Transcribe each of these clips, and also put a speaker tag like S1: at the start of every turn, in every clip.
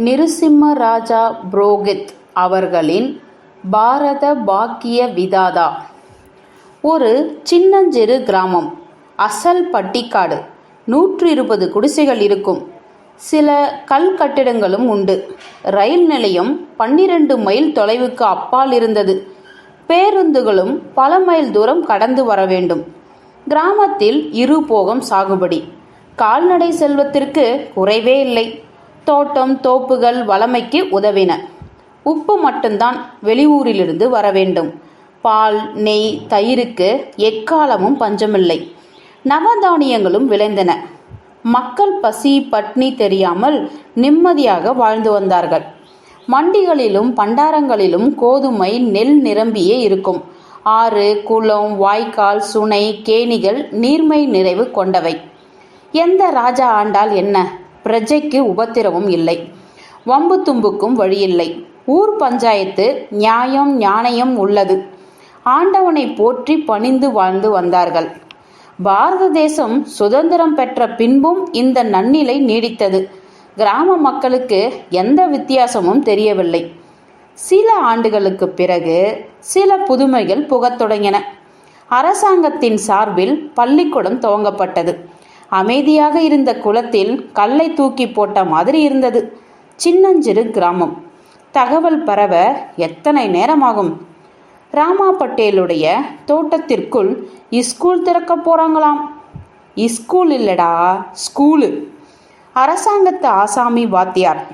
S1: நிருசிம்ம ராஜா புரோகித் அவர்களின் பாரத பாக்கிய விதாதா. ஒரு சின்னஞ்சிறு கிராமம். அசல் பட்டிக்காடு. நூற்று இருபது குடிசைகள் இருக்கும். சில கல் கட்டிடங்களும் உண்டு. ரயில் நிலையம் பன்னிரண்டு மைல் தொலைவுக்கு அப்பால் இருந்தது. பேருந்துகளும் பல மைல் தூரம் கடந்து வர வேண்டும். கிராமத்தில் இரு போகம் சாகுபடி. கால்நடை செல்வத்திற்கு குறைவே இல்லை. தோட்டம் தோப்புகள் வளமைக்கு உதவின. உப்பு மட்டும்தான் வெளியூரிலிருந்து வர வேண்டும். பால் நெய் தயிருக்கு எக்காலமும் பஞ்சமில்லை. நவதானியங்களும் விளைந்தன. மக்கள் பசி பட்னி தெரியாமல் நிம்மதியாக வாழ்ந்து வந்தார்கள். மண்டிகளிலும் பண்டாரங்களிலும் கோதுமை நெல் நிரம்பியே இருக்கும். ஆறு குளம் வாய்க்கால் சுனை கேணிகள் நீர்மை நிறைவு கொண்டவை. எந்த ராஜா ஆண்டால் என்ன? பிரஜைக்கு உபத்திரவும் இல்லை. வம்பு தும்புக்கும் வழியில்லை. ஊர் பஞ்சாயத்து நியாயம் ஞானயம் உள்ளது. ஆண்டவனை போற்றி பணிந்து வாழ்ந்து வந்தார்கள். பாரத தேசம் சுதந்திரம் பெற்ற பின்பும் இந்த நன்னிலை நீடித்தது. கிராம மக்களுக்கு எந்த வித்தியாசமும் தெரியவில்லை. சில ஆண்டுகளுக்கு பிறகு சில புதுமைகள் புகத் தொடங்கின. அரசாங்கத்தின் சார்பில் பள்ளிக்கூடம் துவங்கப்பட்டது. அமைதியாக இருந்த குளத்தில் கல்லை தூக்கி போட்ட மாதிரி இருந்தது. சின்னஞ்சிறு கிராமம். தகவல் பரவ எத்தனை நேரமாகும்? ராமா பட்டேலுடைய தோட்டத்திற்குள் இஸ்கூல் திறக்க போறாங்களாம். இஸ்கூல் இல்லடா ஸ்கூலு. அரசாங்கத்து ஆசாமி வாத்தியார்.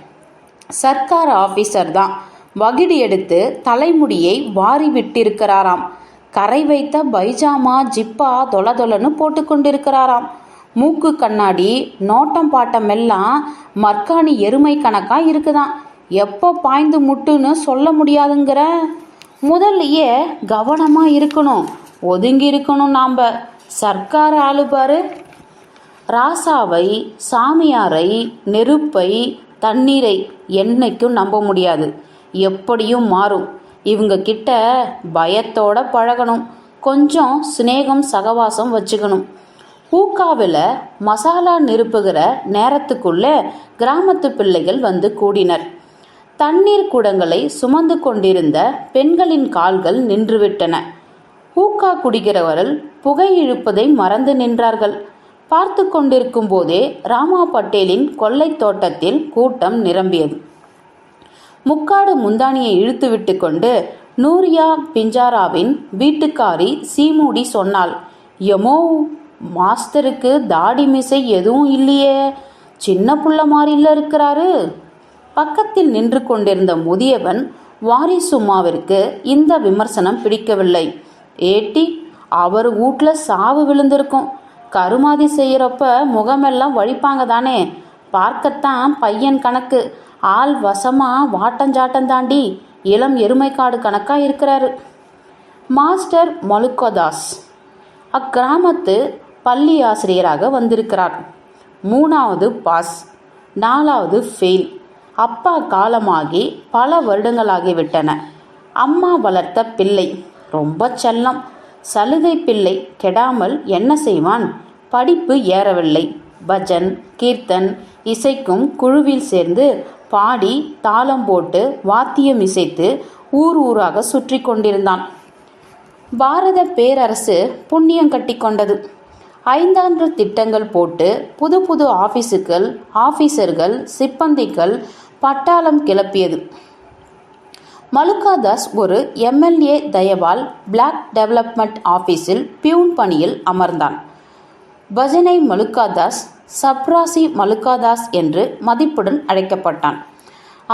S1: சர்க்கார் ஆபீசர் தான். வகிடி எடுத்து தலைமுடியை வாரி விட்டிருக்கிறாராம். கரை வைத்த பைஜாமா ஜிப்பா தொல தொலன்னு போட்டு கொண்டிருக்கிறாராம். மூக்கு கண்ணாடி நோட்டம் பாட்டம் எல்லாம் மர்க்காணி எருமை கணக்கா இருக்குதான். எப்போ பாய்ந்து முட்டுன்னு சொல்ல முடியாதுங்கிற? முதல்லையே கவனமா இருக்கணும். ஒதுங்கி இருக்கணும் நாம் சர்க்கார் ஆளுபாரு ராசாவை சாமியாரை நெருப்பை தண்ணீரை என்னைக்கும் நம்ப முடியாது. எப்படியும் மாறும். இவங்க கிட்ட பயத்தோட பழகணும். கொஞ்சம் சிநேகம் சகவாசம் வச்சுக்கணும். ஊக்காவில் மசாலா நிரப்புகிற நேரத்துக்குள்ளே கிராமத்து பிள்ளைகள் வந்து கூடினர். தண்ணீர் குடங்களை சுமந்து கொண்டிருந்த பெண்களின் கால்கள் நின்றுவிட்டன. ஊக்கா குடிக்கிறவர்கள் புகை இழுப்பதை மறந்து நின்றார்கள். பார்த்து கொண்டிருக்கும் போதே ராமா பட்டேலின் கொள்ளை தோட்டத்தில் கூட்டம் நிரம்பியது. முக்காடு முந்தானியை இழுத்துவிட்டு கொண்டு நூரியா பிஞ்சாராவின் வீட்டுக்காரி சீமூடி சொன்னாள் எமோ மாஸ்டருக்கு தாடி மிசை எதுவும் இல்லையே. சின்ன புள்ள மாதிரில இருக்கிறாரு. பக்கத்தில் நின்று கொண்டிருந்த முதியவன் வாரிசும்மாவிற்கு இந்த விமர்சனம் பிடிக்கவில்லை. ஏட்டி அவர் வீட்டில் சாவு விழுந்திருக்கும். கருமாதி செய்கிறப்ப முகமெல்லாம் வழிப்பாங்க தானே. பார்க்கத்தான் பையன் கணக்கு. ஆள் வசமாக வாட்டஞ்சாட்டம் தாண்டி இளம் எருமைக்காடு கணக்காக இருக்கிறாரு. மாஸ்டர் மலுக்கோதாஸ். அக்கிராமத்து பள்ளி ஆசிரியராக வந்திருக்கிறார். மூணாவது பாஸ். நாலாவது ஃபெயில் அப்பா காலமாகி பல வருடங்களாகிவிட்டன அம்மா வளர்த்த பிள்ளை. ரொம்ப செல்லம். சலுகை பிள்ளை. கெடாமல் என்ன செய்வான்? படிப்பு ஏறவில்லை. பஜன் கீர்த்தன் இசைக்கும் குழுவில் சேர்ந்து பாடி தாளம் போட்டு வாத்தியம் இசைத்து ஊர் ஊராக சுற்றி கொண்டிருந்தான். பாரத பேரரசு புண்ணியம் கட்டி கொண்டது. ஐந்தாண்டு திட்டங்கள் போட்டு புது புது ஆஃபீஸுகள் ஆஃபீஸர்கள் சிப்பந்திகள் பட்டாளம் கிளப்பியது. மலுக்காதாஸ் ஒரு எம்எல்ஏ தயவால் பிளாக் டெவலப்மெண்ட் ஆஃபீஸில் பியூன் பணியில் அமர்ந்தான். பஜனை மலுக்காதாஸ் சப்ராசி மலுக்காதாஸ் என்று மதிப்புடன் அழைக்கப்பட்டான்.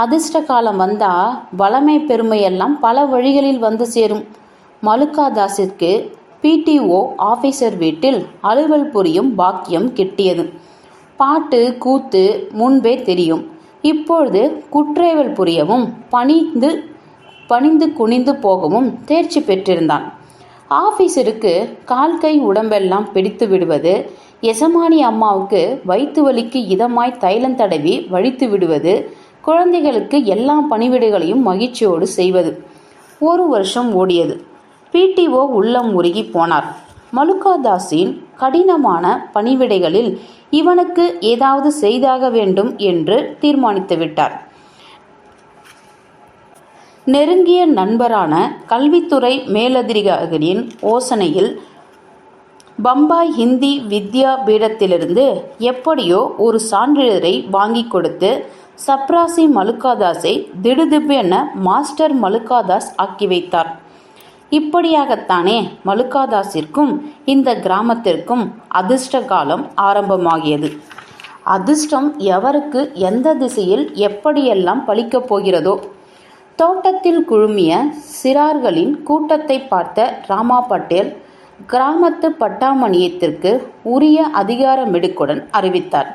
S1: அதிர்ஷ்ட காலம் வந்தால் வளமை பெருமையெல்லாம் பல வழிகளில் வந்து சேரும். மலுக்காதாஸிற்கு பிடிஓ ஆஃபீஸர் வீட்டில் அலுவல் புரியும் பாக்கியம் கிட்டியது. பாட்டு கூத்து முன்பே தெரியும். இப்பொழுது குற்றேவல் புரியவும் பணிந்து பணிந்து குனிந்து போகவும் தேர்ச்சி பெற்றிருந்தான். ஆஃபீஸருக்கு கால் கை உடம்பெல்லாம் பிடித்து விடுவது எசமானி அம்மாவுக்கு வயிற்று வலிக்கு இதமாய் தைலம் தடவி வழித்து விடுவது குழந்தைகளுக்கு எல்லா பணிவிடைகளையும் மகிழ்ச்சியோடு செய்வது. ஒரு வருஷம் ஓடியது. பிடிஓ உள்ளம் உருகி போனார். மலுக்காதாஸின் கடினமான பணிவிடைகளில் இவனுக்கு ஏதாவது செய்தாக வேண்டும் என்று தீர்மானித்து விட்டார். நெருங்கிய நண்பரான கல்வித்துறை மேலதிகாரியின் ஓசனையில் பம்பாய் ஹிந்தி வித்யா பீடத்திலிருந்து எப்படியோ ஒரு சான்றிதழை வாங்கி கொடுத்து சப்ராசி மலுக்காதாஸை திடுதிப்பென மாஸ்டர் மலுக்காதாஸ் ஆக்கி வைத்தார். இப்படியாகத்தானே மலுக்காதாசிற்கும் இந்த கிராமத்திற்கும் அதிர்ஷ்ட காலம் ஆரம்பமாகியது. அதிர்ஷ்டம் எவருக்கு எந்த திசையில் எப்படியெல்லாம் பலிக்கப் போகிறதோ. தோட்டத்தில் குழுமிய சிறார்களின் கூட்டத்தை பார்த்த ராமா பட்டேல் கிராமத்து பட்டாமணியத்திற்கு உரிய அதிகார மிடுக்குடன் அறிவித்தார்.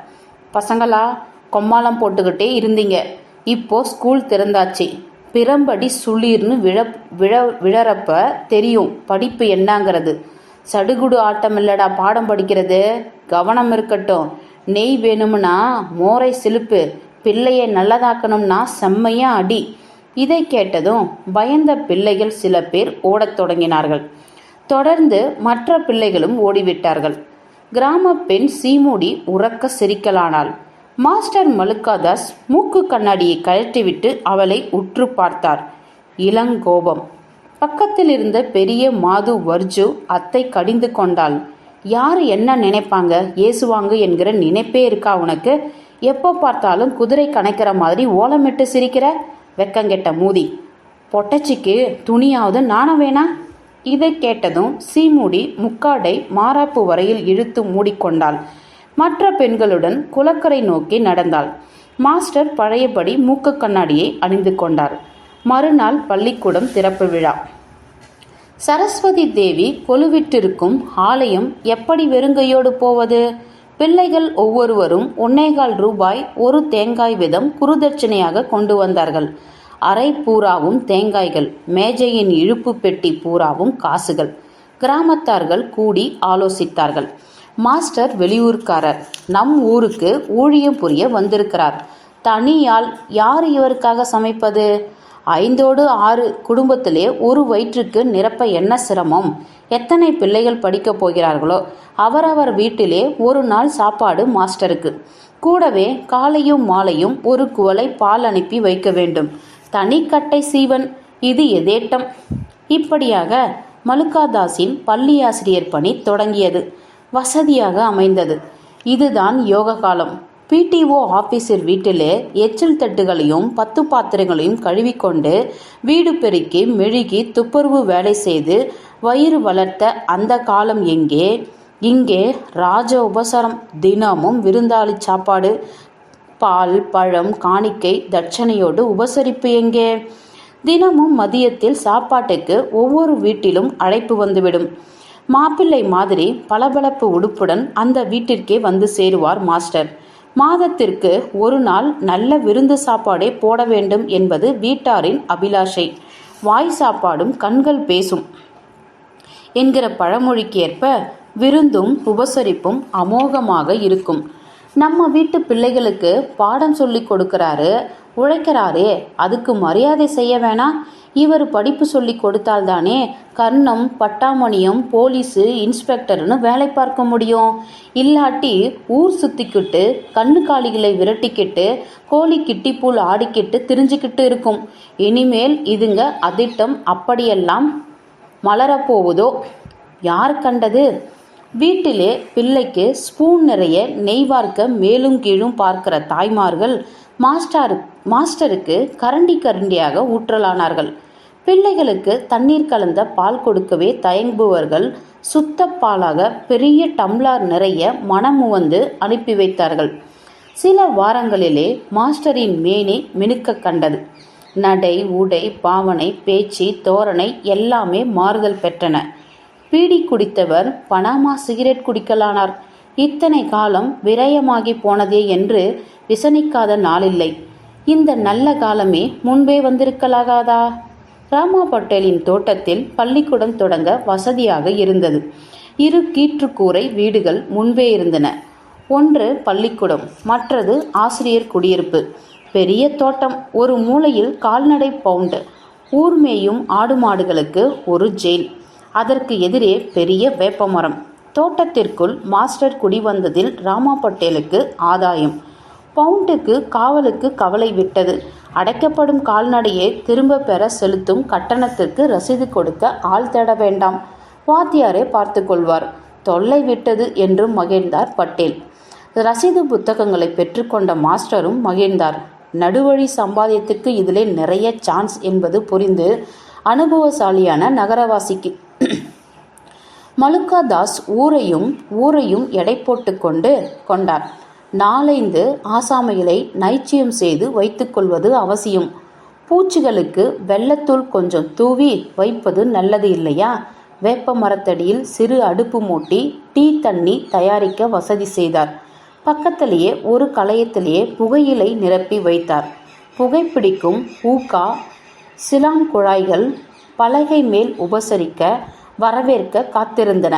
S1: பசங்களா கொம்மாளம் போட்டுக்கிட்டே இருந்தீங்க. இப்போ ஸ்கூல் திறந்தாச்சு. பிறம்படி சுளீர்னு விழ விழ விழறப்ப தெரியும் படிப்பு என்னங்கிறது. சடுகுடு ஆட்டம் இல்லடா பாடம் படிக்கிறது. கவனம் இருக்கட்டும். நெய் வேணும்னா மோரை சிலுப்பு. பிள்ளையை நல்லதாக்கணும்னா செம்மையா அடி. இதை கேட்டதும் பயந்த பிள்ளைகள் சில பேர் ஓடத் தொடங்கினார்கள். தொடர்ந்து மற்ற பிள்ளைகளும் ஓடிவிட்டார்கள். கிராம பெண் சீமூடி உறக்க சிரிக்கலானாள். மாஸ்டர் மலுக்காதாஸ் மூக்கு கண்ணாடியை கழட்டிவிட்டு அவளை உற்று பார்த்தார். இளங்கோபம். பக்கத்தில் இருந்த பெரிய மாது வர்ஜு அத்தை கடிந்து கொண்டாள். யார் என்ன நினைப்பாங்க? ஏசுவாங்க என்கிற நினைப்பே இருக்கா உனக்கு? எப்போ பார்த்தாலும் குதிரை கணக்கிற மாதிரி ஓலமிட்டு சிரிக்கிற? வெக்கங்கெட்ட மூதி. பொட்டச்சிக்கு துணியாவது நாணம் வேணா? இதை கேட்டதும் சீமூடி முக்காடை மாறாப்பு வரையில் இழுத்து மூடிக்கொண்டாள். மற்ற பெண்களுடன் குளக்கரை நோக்கி நடந்தாள். மாஸ்டர் பழையபடி மூக்க கண்ணாடியை அணிந்து கொண்டார். மறுநாள் பள்ளிக்கூடம் திறப்பு விழா. சரஸ்வதி தேவி கொலுவிட்டிருக்கும் ஆலயம் எப்படி வெறுங்கையோடு போவது? பிள்ளைகள் ஒவ்வொருவரும் ஒன்னேகால் ரூபாய் ஒரு தேங்காய் விதம் குருதட்சணையாக கொண்டு வந்தார்கள். அரை பூராவும் தேங்காய்கள் மேஜையின் இழுப்பு பெட்டி பூராவும் காசுகள். கிராமத்தார்கள் கூடி ஆலோசித்தார்கள். மாஸ்டர் வெளியூர்க்காரர் நம் ஊருக்கு ஊழியம் புரிய வந்திருக்கிறார். தனியால் யார் இவருக்காக சமைப்பது? ஐந்தோடு ஆறு குடும்பத்திலே ஒரு வயிற்றுக்கு நிரப்ப என்ன சிரமம்? எத்தனை பிள்ளைகள் படிக்கப் போகிறார்களோ அவரவர் வீட்டிலே ஒரு நாள் சாப்பாடு மாஸ்டருக்கு. கூடவே காலையும் மாலையும் ஒரு குவளை பால் அனுப்பி வைக்க வேண்டும். தனிக்கட்டை சீவன் இது எதேட்டம்? இப்படியாக மலுக்காதாஸின் பள்ளி ஆசிரியர் பணி தொடங்கியது. வசதியாக அமைந்தது. இதுதான் யோக காலம். பிடிஓ ஆபீசர் வீட்டிலே எச்சில் தட்டுகளையும் பத்து பாத்திரங்களையும் கழுவிக்கொண்டு வீடு பெருக்கி மெழுகி துப்புரவு வேலை செய்து வயிறு வளர்த்த அந்த காலம் எங்கே? இங்கே ராஜ உபசரம். தினமும் விருந்தாளி சாப்பாடு பால் பழம் காணிக்கை தட்சணையோடு உபசரிப்பு எங்கே? தினமும் மதியத்தில் சாப்பாட்டுக்கு ஒவ்வொரு வீட்டிலும் அழைப்பு வந்துவிடும். மாப்பிள்ளை மாதிரி பளபளப்பு உடுப்புடன் அந்த வீட்டிற்கே வந்து சேருவார் மாஸ்டர். மாதத்திற்கு ஒரு நாள் நல்ல விருந்து சாப்பாடே போட வேண்டும் என்பது வீட்டாரின் அபிலாஷை. வாய் சாப்பாடும் கண்கள் பேசும். என்கிற பழமொழிக்கு ஏற்ப விருந்தும் உபசரிப்பும் அமோகமாக இருக்கும். நம்ம வீட்டு பிள்ளைகளுக்கு பாடம் சொல்லி கொடுக்கிறாரு உழைக்கிறாரே அதுக்கு மரியாதை செய்ய வேணாம் இவர் படிப்பு சொல்லி கொடுத்தால்தானே கர்ணம் பட்டாமணியம் போலீஸு இன்ஸ்பெக்டர்னு வேலை பார்க்க முடியும். இல்லாட்டி ஊர் சுத்திக்கிட்டு கண்ணு காளிகளை விரட்டிக்கிட்டு கோழி கிட்டிப்பூல் ஆடிக்கிட்டு திரிஞ்சுக்கிட்டு இருக்கும். இனிமேல் இதுங்க அதிட்டம் அப்படியெல்லாம் மலரப்போவதோ யார் கண்டது? வீட்டிலே பிள்ளைக்கு ஸ்பூன் நிறைய நெய் வார்க்க மேலும் கீழும் பார்க்கிற தாய்மார்கள் மாஸ்டாரு மாஸ்டருக்கு கரண்டி கரண்டியாக ஊற்றலானார்கள். பிள்ளைகளுக்கு தண்ணீர் கலந்த பால் கொடுக்கவே தயங்குபவர்கள் சுத்த பாலாக பெரிய டம்ளார் நிறைய மனமுவந்து அனுப்பி வைத்தார்கள். சில வாரங்களிலே மாஸ்டரின் மேனி மினுக்க கண்டது. நடை உடை பாவனை பேச்சு தோரணை எல்லாமே மாறுதல் பெற்றன. பீடி குடித்தவர் பனாமா சிகரெட் குடிக்கலானார். இத்தனை காலம் விரயமாகி போனதே என்று விசனிக்காத நாளில்லை. இந்த நல்ல காலமே முன்பே வந்திருக்கலாகாதா? ராமா பட்டேலின் தோட்டத்தில் பள்ளிக்கூடம் தொடங்க வசதியாக இருந்தது. இரு கீற்றுக்கூரை வீடுகள் முன்பே இருந்தன. ஒன்று பள்ளிக்கூடம் மற்றது ஆசிரியர் குடியிருப்பு. பெரிய தோட்டம் ஒரு மூலையில் கால்நடை பவுண்டு. ஊர்மேயும் ஆடு மாடுகளுக்கு ஒரு ஜெயில். அதற்கு எதிரே பெரிய வேப்பமரம். தோட்டத்திற்குள் மாஸ்டர் குடிவந்ததில் ராமா பட்டேலுக்கு ஆதாயம். பவுண்டுக்கு காவலுக்கு கவலை விட்டது. அடைக்கப்படும் கால்நடையை திரும்ப பெற செலுத்தும் கட்டணத்திற்கு ரசீது கொடுக்க ஆள் தேட வேண்டாம். வாத்தியாரே பார்த்து கொள்வார். தொல்லை விட்டது என்று மகிழ்ந்தார் பட்டேல். ரசீது புத்தகங்களை பெற்றுக்கொண்ட மாஸ்டரும் மகிழ்ந்தார். நடுவழி சம்பாதியத்துக்கு இதிலே நிறைய சான்ஸ் என்பது புரிந்து அனுபவசாலியான நகரவாசிக்கு மலுக்கா தாஸ் ஊரையும் ஊரையும் எடை போட்டு கொண்டு கொண்டார் நாலைந்து ஆசாமையிலை நைச்சியம் செய்து வைத்துக்கொள்வது அவசியம். பூச்சிகளுக்கு வெள்ளத்தூள் கொஞ்சம் தூவி வைப்பது நல்லது இல்லையா? வேப்ப மரத்தடியில் சிறு அடுப்பு மூட்டி டீ தண்ணி தயாரிக்க வசதி செய்தார். பக்கத்திலேயே ஒரு களையத்திலேயே புகையிலை நிரப்பி வைத்தார். புகைப்பிடிக்கும் ஊக்கா சிலான் குழாய்கள் பலகை மேல் உபசரிக்க வரவேற்க காத்திருந்தன.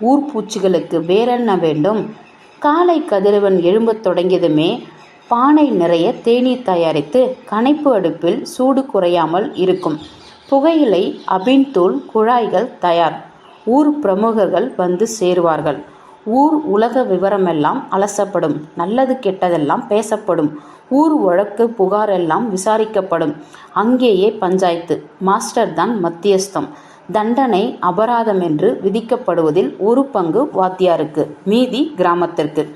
S1: ஊர்பூச்சிகளுக்கு வேறென்ன வேண்டும்? காலை கதிரவன் எழும்பத் தொடங்கியதுமே பானை நிறைய தேநீர் தயாரித்து கனைப்பு அடுப்பில் சூடு குறையாமல் இருக்கும். புகையிலை அபின்தூள் குழாய்கள் தயார். ஊர் பிரமுகர்கள் வந்து சேருவார்கள். ஊர் உலக விவரமெல்லாம் அலசப்படும். நல்லது கெட்டதெல்லாம் பேசப்படும். ஊர் வழக்கு புகாரெல்லாம் விசாரிக்கப்படும். அங்கேயே பஞ்சாயத்து. மாஸ்டர் தான் மத்தியஸ்தம். தண்டனை அபராதம் என்று விதிக்கப்படுவதில் ஒரு பங்கு வாத்தியாருக்கு மீதி கிராமத்திற்கு.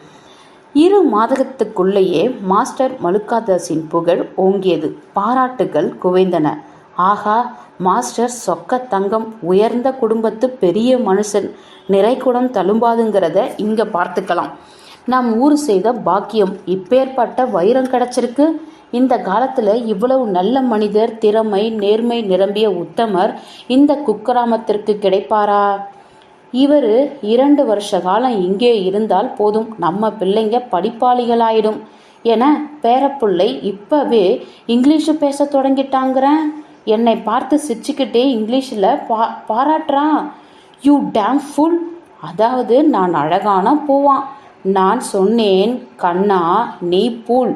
S1: இரு மாதத்துக்குள்ளேயே மாஸ்டர் மலுக்காதாஸின் புகழ் ஓங்கியது. பாராட்டுகள் குவைந்தன. ஆகா மாஸ்டர் சொக்க தங்கம் உயர்ந்த குடும்பத்து பெரிய மனுஷன். நிறைகுடம் தழும்பாதுங்கிறத இங்க பார்த்துக்கலாம். நம் ஊர் செய்த பாக்கியம் இப்பேற்பட்ட வைரம் கிடைச்சிருக்கு. இந்த காலத்துல இவ்வளவு நல்ல மனிதர் திறமை நேர்மை நிரம்பிய உத்தமர் இந்த குக்கிராமத்திற்கு கிடைப்பாரா? இவர் இரண்டு வருஷ காலம் இங்கே இருந்தால் போதும். நம்ம பிள்ளைங்க படிப்பாளிகளாயிடும் என பேரப்புள்ளை இப்பவே இங்கிலீஷு பேச தொடங்கிட்டாங்கிறேன். என்னை பார்த்து சிரிச்சுக்கிட்டே இங்கிலீஷில் பா பாராட்டுறான் யூ டேம் ஃபுல் அதாவது நான் அழகான பூவான். நான் சொன்னேன் கண்ணா நீ பூல்.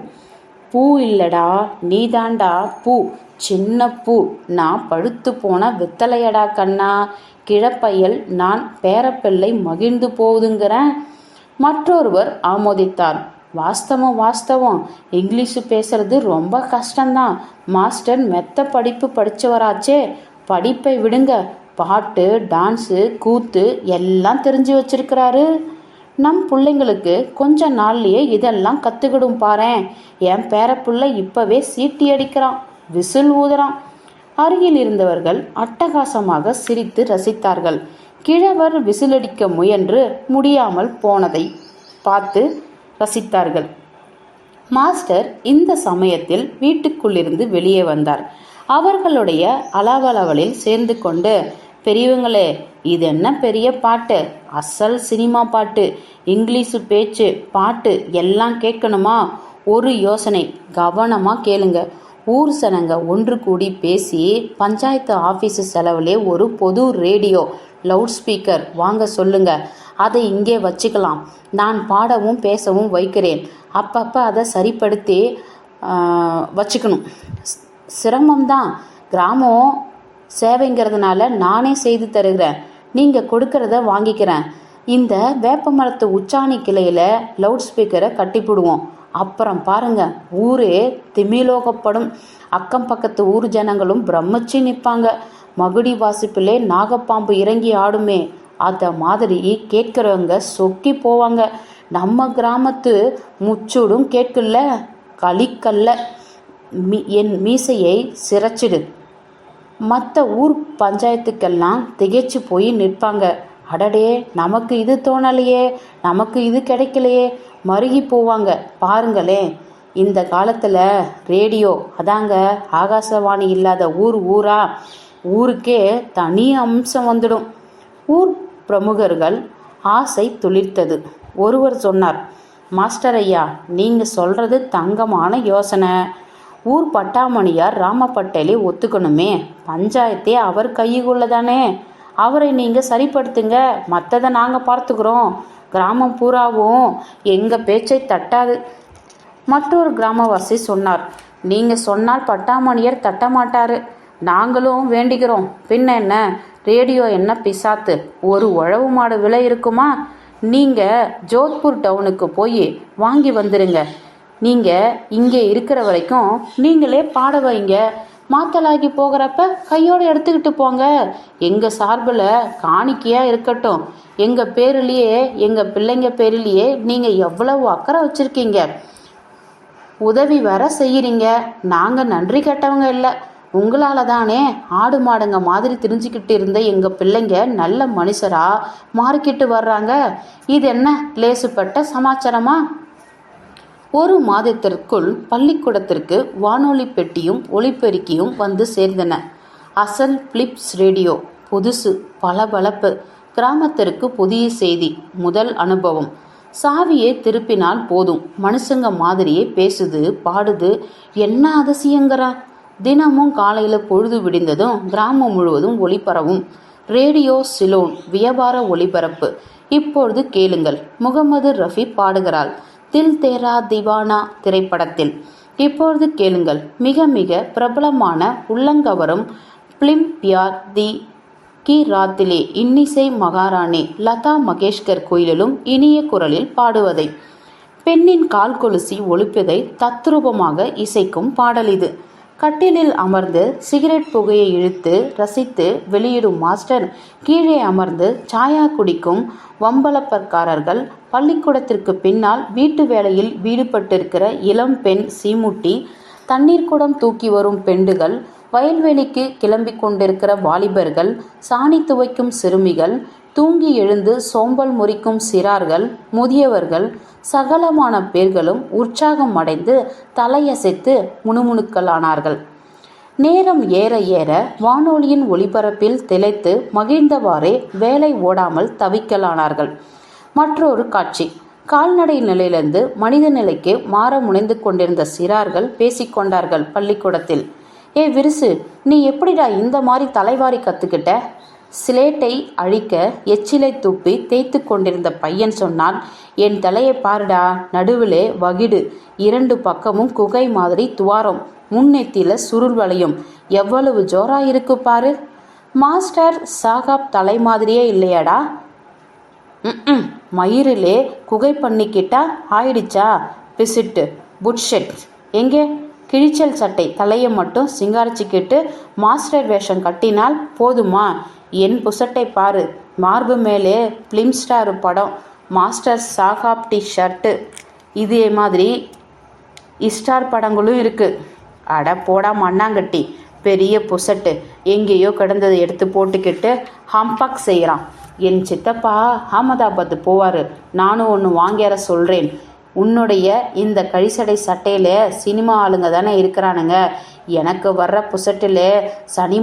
S1: பூ இல்லடா நீதாண்டா பூ. சின்ன பூ. நான் பழுத்து போன வித்தலையடா கண்ணா. கிழப்பையல் நான் பேரப்பிள்ளை மகிழ்ந்து போகுதுங்கிறேன். மற்றொருவர் ஆமோதித்தார். வாஸ்தவம் வாஸ்தவம். இங்கிலீஷு பேசுறது ரொம்ப கஷ்டம்தான். மாஸ்டர் மெத்த படிப்பு படித்தவராச்சே படிப்பை விடுங்க. பாட்டு டான்ஸு கூத்து எல்லாம் தெரிஞ்சு வச்சிருக்கிறாரு. நம் பிள்ளைங்களுக்கு கொஞ்ச நாள்லயே இதெல்லாம் கற்றுக்கிடும் பாரேன் என் பேரப்புள்ள இப்பவே சீட்டி அடிக்கிறான் விசில் ஊதுறான். அருகில் இருந்தவர்கள் அட்டகாசமாக சிரித்து ரசித்தார்கள். கிழவர் விசிலடிக்க முயன்று முடியாமல் போனதை பார்த்து ரசித்தார்கள். மாஸ்டர் இந்த சமயத்தில் வீட்டுக்குள்ளிருந்து வெளியே வந்தார். அவர்களுடைய அளவளவலில் சேர்ந்து கொண்டு பெரியவங்களே இது என்ன பெரிய பாட்டு? அசல் சினிமா பாட்டு இங்கிலீஷு பேச்சு பாட்டு எல்லாம் கேட்கணுமா? ஒரு யோசனை கவனமாக கேளுங்க. ஊர் சனங்க ஒன்று கூடி பேசி பஞ்சாயத்து ஆஃபீஸு செலவுலே ஒரு பொது ரேடியோ லவுட் ஸ்பீக்கர் வாங்க சொல்லுங்க. அதை இங்கே வச்சுக்கலாம். நான் பாடவும் பேசவும் வைக்கிறேன். அப்பப்போ அதை சரிப்படுத்தி வச்சுக்கணும். சிரமம்தான். கிராமம் சேவைங்கிறதுனால நானே செய்து தருகிறேன். நீங்கள் கொடுக்கறத வாங்கிக்கிறேன். இந்த வேப்ப மரத்து உச்சாணி கிளையில் லவுட் ஸ்பீக்கரை கட்டிப்பிடுவோம். அப்புறம் பாருங்க ஊரே திமிலோகப்படும். அக்கம் பக்கத்து ஊர் ஜனங்களும் பிரம்மச்சி நிற்பாங்க. மகுடி வாசிப்பிலே நாகப்பாம்பு இறங்கி ஆடுமே. அத மாதிரி கேட்குறவங்க சொக்கி போவாங்க. நம்ம கிராமத்து முச்சூடும் கேட்கல களிக்கல்ல. மீ என் மீசையை சிரைச்சிடு. மற்ற ஊர் பஞ்சாயத்துக்கெல்லாம் திகைச்சு போய் நிற்பாங்க. அடடே நமக்கு இது தோணலையே நமக்கு இது கிடைக்கலையே மருகி போவாங்க. பாருங்களேன் இந்த காலத்தில் ரேடியோ அதாங்க ஆகாசவாணி இல்லாத ஊர் ஊரா ஊருக்கே தனி அம்சம் வந்துடும். ஊர் பிரமுகர்கள் ஆசை துளிர்த்தது. ஒருவர் சொன்னார் மாஸ்டர் ஐயா நீங்கள் சொல்கிறது தங்கமான யோசனை. ஊர் பட்டாமணியார் ராமப்பட்டேலே ஒத்துக்கணுமே. பஞ்சாயத்தே அவர் கையுக்குள்ள தானே அவரை நீங்கள் சரிப்படுத்துங்க. மற்றதை நாங்கள் பார்த்துக்குறோம். கிராமம் பூராவும் எங்கள் பேச்சை தட்டாது. மற்றொரு கிராமவாசி சொன்னார். நீங்கள் சொன்னால் பட்டாமணியர் தட்ட மாட்டார் நாங்களும் வேண்டிக்கிறோம். பின்ன என்ன? ரேடியோ என்ன பிசாத்து? ஒரு உழவு மாடு விலை இருக்குமா? நீங்கள் ஜோத்பூர் டவுனுக்கு போய் வாங்கி வந்துடுங்க நீங்கள் இங்கே இருக்கிற வரைக்கும் நீங்களே பாட வைங்க. மாத்தலாகி போகிறப்ப கையோடு எடுத்துக்கிட்டு போங்க. எங்கள் சார்பில் காணிக்கையாக இருக்கட்டும். எங்கள் பேரிலேயே எங்கள் பிள்ளைங்க பேரிலேயே நீங்கள் எவ்வளவு அக்கறை வச்சுருக்கீங்க? உதவி வர செய்கிறீங்க நாங்கள் நன்றி கேட்டவங்க இல்லை. உங்களால் தானே ஆடு மாடுங்க மாதிரி தெரிஞ்சுக்கிட்டு இருந்த எங்கள் பிள்ளைங்க நல்ல மனுஷராக மாறிக்கிட்டு வர்றாங்க. இது என்ன லேசுப்பட்ட சமாச்சாரமா? ஒரு மாதத்திற்குள் பள்ளிக்கூடத்திற்கு வானொலி பெட்டியும் ஒளிபெருக்கியும் வந்து சேர்ந்தன. அசல் பிலிப்ஸ் ரேடியோ புதுசு பளபளப்பு கிராமத்திற்கு புதிய செய்தி முதல் அனுபவம். சாவியை திருப்பினால் போதும். மனுஷங்க மாதிரியே பேசுது பாடுது. என்ன அதிசயங்கிறா தினமும் காலையில் பொழுது விடிந்ததும் கிராமம் முழுவதும் ஒளிபரவும். ரேடியோ சிலோன் வியாபார ஒளிபரப்பு. இப்பொழுது கேளுங்கள். முகமது ரஃபி பாடுகிறாள். தில் தேரா திவானா திரைப்படத்தில். இப்பொழுது கேளுங்கள். மிக மிக பிரபலமான உள்ளங்கவரும் பிலிம் பியார் தி கி ராத்திலே இன்னிசை மகாராணி லதா மகேஷ்கர் கோயிலிலும் இனிய குரலில் பாடுவதை. பெண்ணின் கால் கொலுசி ஒழிப்பதை தத்ரூபமாக இசைக்கும் பாடல் இது. கட்டிலில் அமர்ந்து சிகரெட் புகையை இழுத்து ரசித்து வெளியிடும் மாஸ்டர் கீழே அமர்ந்து சாயா குடிக்கும் வம்பளப்பற்காரர்கள் பள்ளிக்கூடத்திற்கு பின்னால் வீட்டு வேலையில் ஈடுபட்டிருக்கிற இளம் பெண் சீமுட்டி தண்ணீர் குடம் தூக்கி வரும் பெண்டுகள் வயல்வெளிக்கு கிளம்பிக் கொண்டிருக்கிற வாலிபர்கள் சாணி துவைக்கும் சிறுமிகள் தூங்கி எழுந்து சோம்பல் முறிக்கும் சிறார்கள் முதியவர்கள் சகலமான பேர்களும் உற்சாகம் அடைந்து தலையசைத்து முணுமுணுக்கலானார்கள். நேரம் ஏற ஏற வானொலியின் ஒளிபரப்பில் திளைத்து மகிழ்ந்தவாறே வேலை ஓடாமல் தவிக்கலானார்கள். மற்றொரு காட்சி. கால்நடை நிலையிலிருந்து மனித நிலைக்கு மாற முனைந்து கொண்டிருந்த சிறார்கள் பேசிக்கொண்டார்கள் பள்ளிக்கூடத்தில். ஏ விரிசு நீ எப்படிடா இந்த மாதிரி தலைவாரி கற்றுக்கிட்ட சிலேட்டை அழிக்க எச்சிலை துப்பி தேய்த்து கொண்டிருந்த பையன் சொன்னான் என் தலையை பாருடா நடுவிலே வகிடு. இரண்டு பக்கமும் குகை மாதிரி துவாரம். முன்னெத்தியில சுருள் வளையும். எவ்வளவு ஜோரா இருக்கு பாரு. மாஸ்டர் சாகாப் தலை மாதிரியே இல்லையாடா? ம் மயிரிலே குகை பண்ணிக்கிட்டா ஆயிடுச்சா? பிசிட்டு. புட்ஷெட். எங்கே? கிழிச்சல் சட்டை தலையை மட்டும் சிங்காரிச்சுக்கிட்டு மாஸ்டர் வேஷம் கட்டினால் போதுமா? என் புசட்டை பாரு. மார்பு மேலே ஃபிலிம் ஸ்டார் படம். மாஸ்டர் சாகாப் டி ஷர்ட்டு. இதே மாதிரி இஸ்டார் படங்களும் இருக்குது அட போடா மண்ணாங்கட்டி. பெரிய புசட்டு. எங்கேயோ கிடந்ததை எடுத்து போட்டுக்கிட்டு ஹம்பாக் செய்கிறான் என் சித்தப்பா அகமதாபாத் போவார். நானும் ஒன்று வாங்கிற சொல்கிறேன் உன்னுடைய இந்த கழிசடை சட்டையில் சினிமா ஆளுங்க தானே இருக்கிறானுங்க. எனக்கு வர்ற புசட்டில் சனி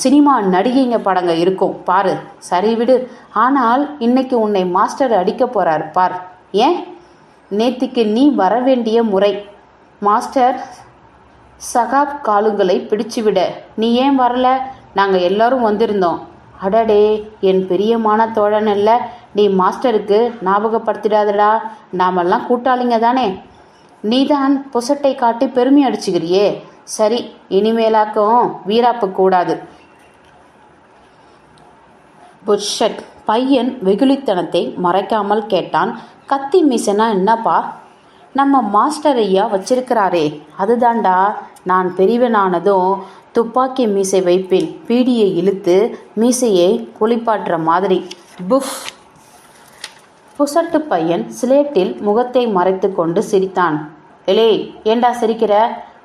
S1: சினிமா நடிகைங்க படங்க இருக்கும். பாரு சரி விடு ஆனால் இன்னைக்கு உன்னை மாஸ்டர் அடிக்க போறார். பார் ஏன்? நேத்திக்கு நீ வர வேண்டிய முறை. மாஸ்டர் சகாப் காலுங்களை பிடிச்சுவிட. நீ ஏன் வரல? நாங்கள் எல்லாரும் வந்திருந்தோம். அடடே என் பிரியமான தோழன் அல்ல நீ மாஸ்டருக்கு ஞாபகப்படுத்திடாதடா. நாமெல்லாம் கூட்டாளிங்க தானே. நீதான் புசட்டை காட்டி பெருமை அடிச்சுக்கிறியே. சரி இனிமேலாக்கும் வீராப்பு கூடாது. புஷ்ஷட் பையன் வெகுளித்தனத்தை மறைக்காமல் கேட்டான். கத்தி மீசனா என்னப்பா? நம்ம மாஸ்டர் ஐயா வச்சிருக்கிறாரே. அதுதான்டா நான் பெரியவனானதும் துப்பாக்கி மீசை வைப்பேன் பீடியை இழுத்து மீசையை குளிப்பாட்டுற மாதிரி. புஃப். புசட்டு பையன் சிலேட்டில் முகத்தை மறைத்து கொண்டு சிரித்தான். எலே ஏண்டா சிரிக்கிற?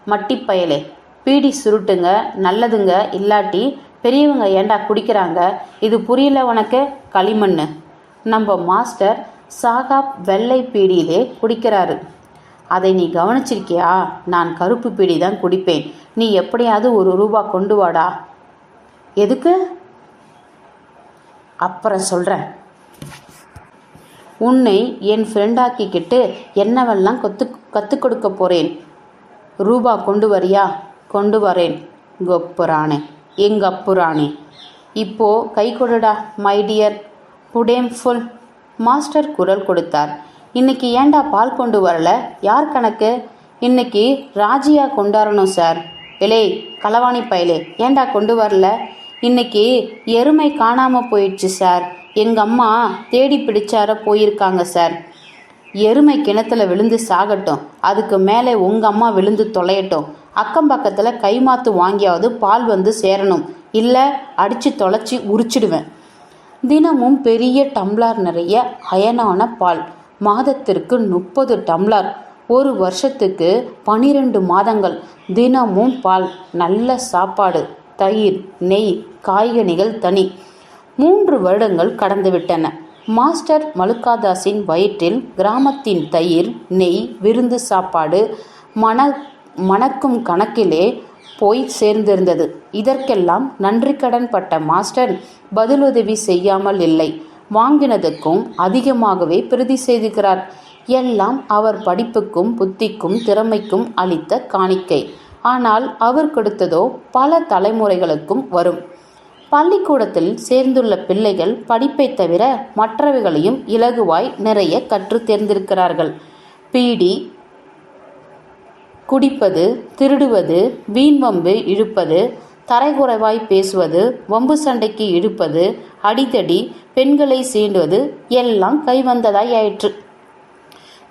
S1: மட்டி பயலே. பீடி சுருட்டுங்க நல்லதுங்க இல்லாட்டி பெரியவங்க ஏண்டா குடிக்கிறாங்க? இது புரியல உனக்கு? களிமண் நம்ம மாஸ்டர் சாகாப் வெள்ளை பீடியிலே குடிக்கிறாரு. அதை நீ கவனிச்சிருக்கியா? நான் கருப்பு பீடி தான் குடிப்பேன். நீ எப்படியாவது ஒரு ரூபா கொண்டு வாடா. எதுக்கு? அப்புறம் சொல்கிறேன் உன்னை என் ஃப்ரெண்டாக்கிக்கிட்டு என்னவெல்லாம் கொத்து கற்றுக் கொடுக்க போகிறேன் ரூபா கொண்டு வரியா? கொண்டு வரேன். கொப்புரானே எங்க அப்புரானே. இப்போ கை கொடுடா மை டியர் புடேம் ஃபுல் மாஸ்டர் குரல் கொடுத்தார். இன்னைக்கு ஏண்டா பால் கொண்டு வரல? யார் கணக்கு? இன்னைக்கு ராஜியா கொண்டாடணும் சார். இலே களவாணி பயலே ஏன்டா கொண்டு வரல? இன்னைக்கு எருமை காணாமல் போயிடுச்சு சார். எங்கள் அம்மா தேடி பிடிச்சார போயிருக்காங்க சார். எருமை கிணத்துல விழுந்து சாகட்டும். அதுக்கு மேலே உங்க அம்மா விழுந்து தொலையட்டும். அக்கம் பக்கத்துல கைமாத்து வாங்கியாவது பால் வந்து சேரணும். இல்ல அடிச்சு தொலைச்சி உரிச்சிடுவேன். தினமும் பெரிய டம்ளர் நிறைய அயனான பால். மாதத்திற்கு முப்பது டம்ளர் ஒரு வருஷத்துக்கு பனிரெண்டு மாதங்கள் தினமும் பால் நல்ல சாப்பாடு தயிர் நெய் காய்கனிகள் தனி. மூன்று வருடங்கள் கடந்துவிட்டன. மாஸ்டர் மலுக்காதாஸின் வயிற்றில் கிராமத்தின் தயிர் நெய் விருந்து சாப்பாடு மண மணக்கும் கணக்கிலே போய் சேர்ந்திருந்தது. இதற்கெல்லாம் நன்றி கடன் பட்ட மாஸ்டர் பதிலுதவி செய்யாமல் இல்லை. வாங்கினதுக்கும் அதிகமாகவே பிரதி செய்துகிறார். எல்லாம் அவர் படிப்புக்கும் புத்திக்கும் திறமைக்கும் அளித்த காணிக்கை. ஆனால் அவர் கொடுத்ததோ பல தலைமுறைகளுக்கும் வரும். பள்ளிக்கூடத்தில் சேர்ந்துள்ள பிள்ளைகள் படிப்பை தவிர மற்றவைகளையும் இலகுவாய் நிறைய கற்றுத் தேர்ந்திருக்கிறார்கள். பீடி குடிப்பது திருடுவது வீண்வம்பு இழுப்பது தரைகுறைவாய் பேசுவது வம்பு சண்டைக்கு இழுப்பது அடித்தடி பெண்களை சீண்டுவது எல்லாம் கைவந்ததாய் ஆயிற்று.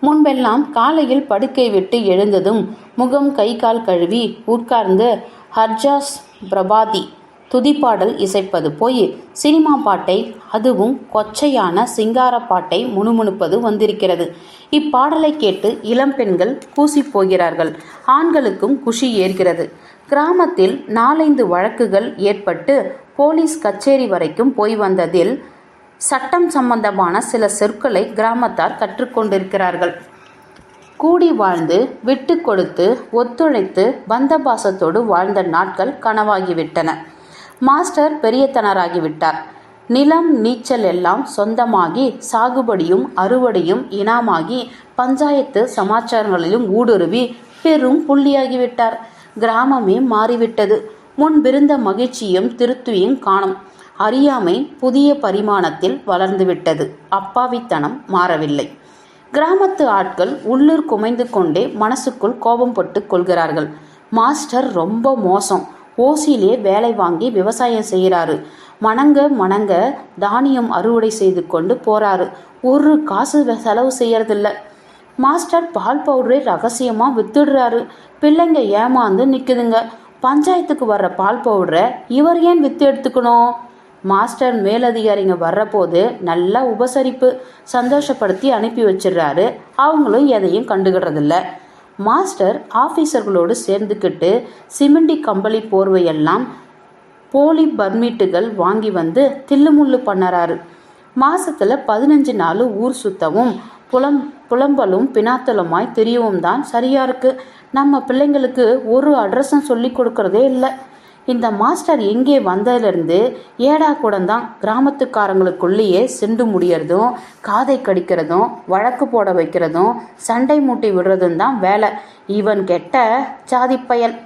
S1: முன்பெல்லாம் காலையில் படுக்கை விட்டு எழுந்ததும் முகம் கை கால் கழுவி உட்கார்ந்து ஹர்ஜாஸ் பிரபாதி துதிப்பாடல் இசைப்பது போய் சினிமா பாட்டை அதுவும் கொச்சையான சிங்கார பாட்டை முணுமுணுப்பது வந்திருக்கிறது. இப்பாடலை கேட்டு இளம் பெண்கள் கூசி போகிறார்கள். ஆண்களுக்கும் குஷி ஏறுகிறது. கிராமத்தில் நாலைந்து வழக்குகள் ஏற்பட்டு போலீஸ் கச்சேரி வரைக்கும் போய் வந்ததில் சட்டம் சம்பந்தமான சில சொற்களை கிராமத்தார் கற்றுக்கொண்டிருக்கிறார்கள். கூடி வாழ்ந்து விட்டு கொடுத்து ஒத்துழைத்து பந்தபாசத்தோடு வாழ்ந்த நாட்கள் கனவாகிவிட்டன. மாஸ்டர் பெரியத்தனராகிவிட்டார். நிலம் நீச்சல் எல்லாம் சொந்தமாகி சாகுபடியும் அறுவடையும் இனாமாகி பஞ்சாயத்து சமாச்சாரங்களிலும் ஊடுருவி பெரும் புள்ளியாகிவிட்டார். கிராமமே மாறிவிட்டது. முன்பிருந்த மகிழ்ச்சியும் திருப்தியும் காணும். அறியாமை புதிய பரிமாணத்தில் வளர்ந்துவிட்டது. அப்பாவித்தனம் மாறவில்லை. கிராமத்து ஆட்கள் உள்ளூர் குமைந்து கொண்டே மனசுக்குள் கோபம் பட்டு கொள்கிறார்கள். மாஸ்டர் ரொம்ப மோசம். ஓசியிலே வேலை வாங்கி விவசாயம் செய்கிறாரு. மணங்க மணங்க தானியம் அறுவடை செய்து கொண்டு போறாரு. ஒரு காசு வெ- செலவு செய்யறதில்லை. மாஸ்டர் பால் பவுடரை ரகசியமாக வித்துடுறாரு. பிள்ளைங்க ஏமாந்து நிற்குதுங்க பஞ்சாயத்துக்கு வர்ற பால் பவுடரை இவர் ஏன் வித்து எடுத்துக்கணும்? மாஸ்டர் மேலதிகாரிங்க வர்றபோது நல்லா உபசரிப்பு சந்தோஷப்படுத்தி அனுப்பி வச்சிடுறாரு. அவங்களும் எதையும் கண்டுக்கிடுறதில்ல மாஸ்டர் ஆஃபீஸர்களோடு சேர்ந்துக்கிட்டு சிமெண்டி கம்பளி போர்வையெல்லாம் போலி பர்மிட்டுகள் வாங்கி வந்து தில்லுமுள்ளு பண்ணுறாரு. மாசத்துல பதினஞ்சு நாள் ஊர் சுத்தவும் புலம் புலம்பலும் பினாத்தலுமாய் தெரியவும் தான் சரியா இருக்கு நம்ம பிள்ளைங்களுக்கு ஒரு அட்ரஸும் சொல்லி கொடுக்கறதே இல்லை. இந்த மாஸ்டர் எங்கே வந்ததுலேருந்து ஏடா கூடந்தான் கிராமத்துக்காரங்களுக்குள்ளேயே செண்டு முடியறதும் காதை கடிக்கிறதும் வழக்கு போட வைக்கிறதும் சண்டை மூட்டி விடுறதும் தான் வேலை. இவன் கெட்ட சாதிப்பயல்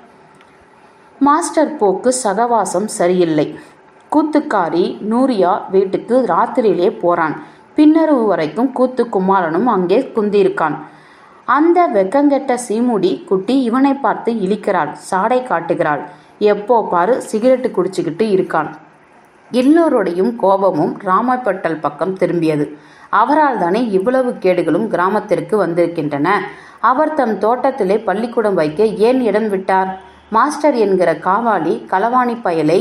S1: மாஸ்டர் போக்கு சகவாசம் சரியில்லை. கூத்துக்காரி நூரியா வீட்டுக்கு ராத்திரியிலே போகிறான் பின்னரவு வரைக்கும் கூத்து குமாரனும் அங்கே குந்திருக்கான் அந்த வெக்கங்கெட்ட சீமுடி குட்டி இவனை பார்த்து இழிக்கிறாள் சாடை காட்டுகிறாள். எப்போ பாரு சிகரெட்டு குடிச்சுக்கிட்டு இருக்கான். எல்லோருடையும் கோபமும் ராமப்பட்டல் பக்கம் திரும்பியது. அவரால் தானே இவ்வளவு கேடுகளும் கிராமத்திற்கு வந்திருக்கின்றன. அவர் தம் தோட்டத்திலே பள்ளிக்கூடம் வைக்க ஏன் இடம் விட்டார்? மாஸ்டர் என்கிற காவாலி களவாணி பயலை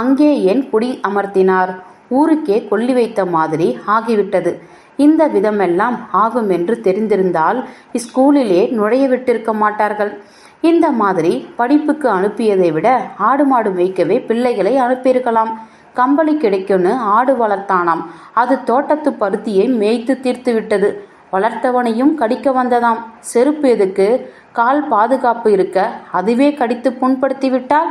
S1: அங்கே ஏன் குடி அமர்த்தினார்? ஊருக்கே கொல்லி வைத்த மாதிரி ஆகிவிட்டது. இந்த விதமெல்லாம் ஆகும் என்று தெரிந்திருந்தால் ஸ்கூலிலே நுழைய விட்டிருக்க மாட்டார்கள். இந்த மாதிரி படிப்புக்கு அனுப்பியதை விட ஆடு மாடு மேய்க்கவே பிள்ளைகளை அனுப்பியிருக்கலாம். கம்பளி கிடைக்கும்னு ஆடு வளர்த்தானாம். அது தோட்டத்து பருத்தியை மேய்த்து தீர்த்து விட்டது. வளர்த்தவனையும் கடிக்க வந்ததாம். செருப்பு எதுக்கு? கால் பாதுகாப்பு இருக்க அதுவே கடித்து புண்படுத்தி விட்டால்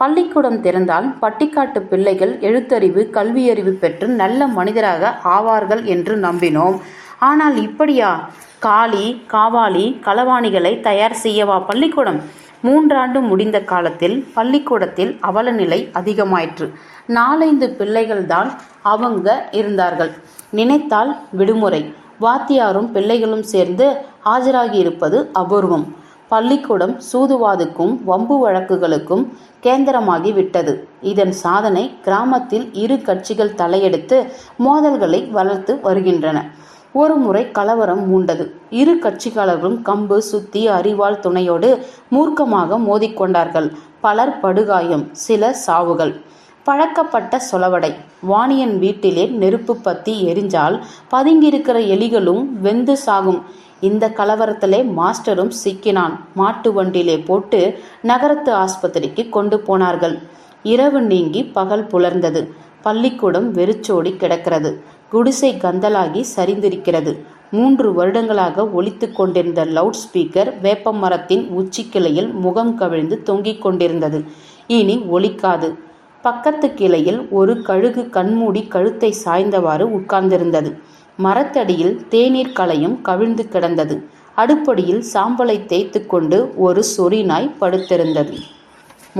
S1: பள்ளிக்கூடம் திறந்தால் பட்டிக்காட்டு பிள்ளைகள் எழுத்தறிவு கல்வியறிவு பெற்று நல்ல மனிதராக ஆவார்கள் என்று நம்பினோம். ஆனால் இப்படியா? காளி காவாலி களவாணிகளை தயார் செய்யவா பள்ளிக்கூடம்? மூன்றாண்டு முடிந்த காலத்தில் பள்ளிக்கூடத்தில் அவல நிலை அதிகமாயிற்று. நாலைந்து பிள்ளைகள்தான் அவங்க இருந்தார்கள். நினைத்தால் விடுமுறை. வாத்தியாரும் பிள்ளைகளும் சேர்ந்து ஆஜராகி இருப்பது அபூர்வம். பள்ளிக்கூடம் சூதுவாதுக்கும் வம்பு வழக்குகளுக்கும் கேந்திரமாகி விட்டது. இதன் சாதனை கிராமத்தில் இரு கட்சிகள் தலையெடுத்து மோதல்களை வளர்த்து வருகின்றன. ஒருமுறை கலவரம் மூண்டது. இரு கட்சிக்காரர்களும் கம்பு சுத்தி அரிவாள் துணையோடு மூர்க்கமாக மோதிக்கொண்டார்கள். பலர் படுகாயம் சில சாவுகள். பழக்கப்பட்ட சொலவடை. வாணியன் வீட்டிலே நெருப்பு பத்தி எரிஞ்சால் பதுங்கியிருக்கிற எலிகளும் வெந்து சாகும். இந்த கலவரத்திலே மாஸ்டரும் சிக்கினான். மாட்டு வண்டியிலே போட்டு நகரத்து ஆஸ்பத்திரிக்கு கொண்டு போனார்கள். இரவு நீங்கி பகல் புலர்ந்தது. பள்ளிக்கூடம் வெறிச்சோடி கிடக்கிறது. குடிசை கந்தலாகி சரிந்திருக்கிறது. மூன்று வருடங்களாக ஒலித்து கொண்டிருந்த லவுட் ஸ்பீக்கர் வேப்பமரத்தின் உச்சி கிளையில் முகம் கவிழ்ந்து தொங்கிக் கொண்டிருந்தது. இனி ஒலிக்காது. பக்கத்து கிளையில் ஒரு கழுகு கண்மூடி கழுத்தை சாய்ந்தவாறு உட்கார்ந்திருந்தது. மரத்தடியில் தேநீர் களையும் கவிழ்ந்து கிடந்தது. அடுப்படியில் சாம்பலை தேய்த்து கொண்டு ஒரு சொறி நாய் படுத்திருந்தது.